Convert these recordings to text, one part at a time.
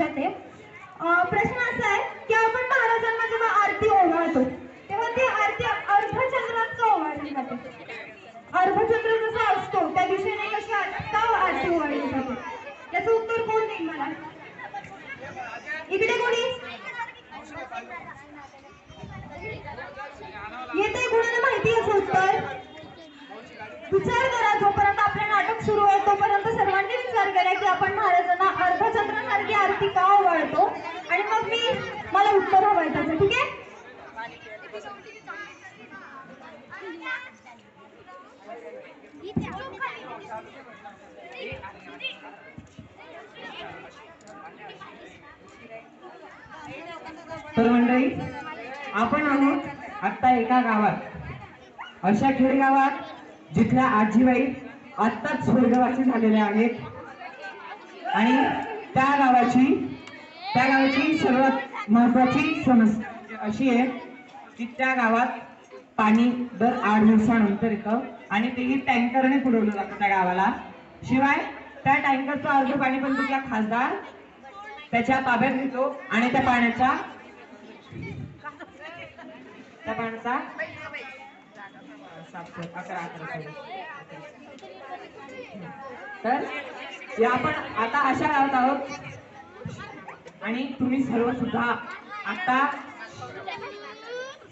लक्षात आहे. प्रश्न असा आहे की आपण महाराजांना जेव्हा आरती ओवाळतो तेव्हा ती आरती अर्धचंद्राचं ओवाळली जाते. अर्धचंद्र जसा असतो त्या दिशेने कशी का आरती ओवाळली जाते. याचं उत्तर कोण देईल मला? इकडे कोणी? येते कोणाला माहिती असं उत्तर? विचार करा जोपर्यंत आपले नाटक सुरू आहे तोपर्यंत सर्वांनी विचार करा की आपण महाराजांना अर्धचंद्रासारखी आरती का ओवाळतो आणि मग मी मला उत्तर हवंय त्याचं ठीक आहे? तर मंडळी आपण आहोत आत्ता एका गावात. अशा खेडेगावात जिथल्या आजीबाई आत्ताच स्वर्गवासी झालेल्या आहेत. आणि त्या गावाची त्या गावाची सर्वात महत्वाची समस्या म्हणजे अशी आहे की त्या गावात पाणी दर आठ दिवसानंतर येतं आणि तेही टँकरने पुरवलं जातं त्या गावाला. शिवाय त्या टँकरचं अर्ध पाणी पण तुझ्या खासदार त्याच्या ताब्यात घेतो आणि त्या पाण्याचा त्या पाण्याचा तर या आपण आता अशा गावात आहोत आणि तुम्ही सर्व सुद्धा आता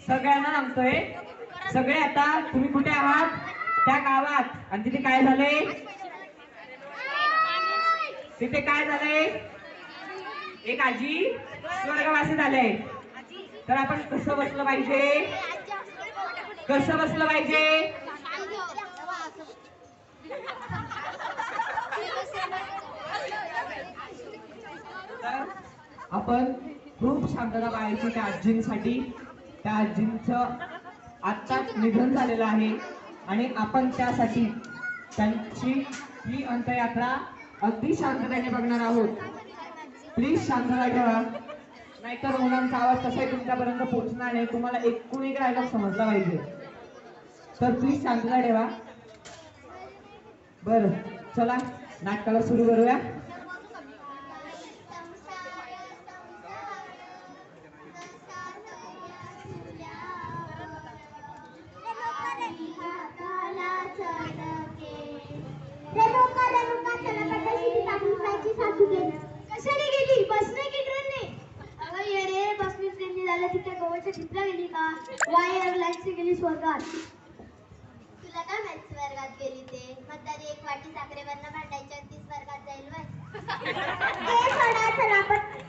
सगळ्यांना सांगतोय सगळे आता तुम्ही कुठे आहात? त्या गावात. आणि तिथे काय झाले तिथे काय झाले एक आजी स्वर्गवासी झाले. तर आपण कसं बसलं पाहिजे? कसं बसलं पाहिजे? तर आपण खूप शांतता पाहायची त्या आजींसाठी. त्या आजींचं आत्ताच निधन झालेलं आहे. आणि आपण त्यासाठी त्यांची ही अंत्ययात्रा अगदी शांततेने बघणार आहोत. प्लीज शांतता ठेवा. नाहीतर मुलांचा आवाज कसाही तुमच्यापर्यंत पोहोचणार नाही. तुम्हाला एकूण एक राहिला समजला पाहिजे. तर प्लीज शांतता ठेवा. बर चला नाटकाला सुरू करूया. कशाने गेली? बसने की ट्रेनने अगं येडे बसने ट्रेनने झालं तिथे गोव्याच्या ट्रिपला गेली का? वाय एअरलाईन्सने गेली स्वर्गात. तुला काय माहीत स्वर्गात गेली ते? म्हातारी एक वाटी साखरेवरनं भांडायची आणि ती स्वर्गात जाईल वय सोडा चला आपण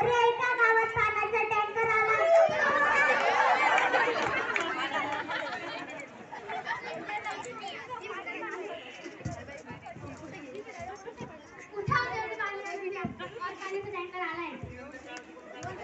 अरे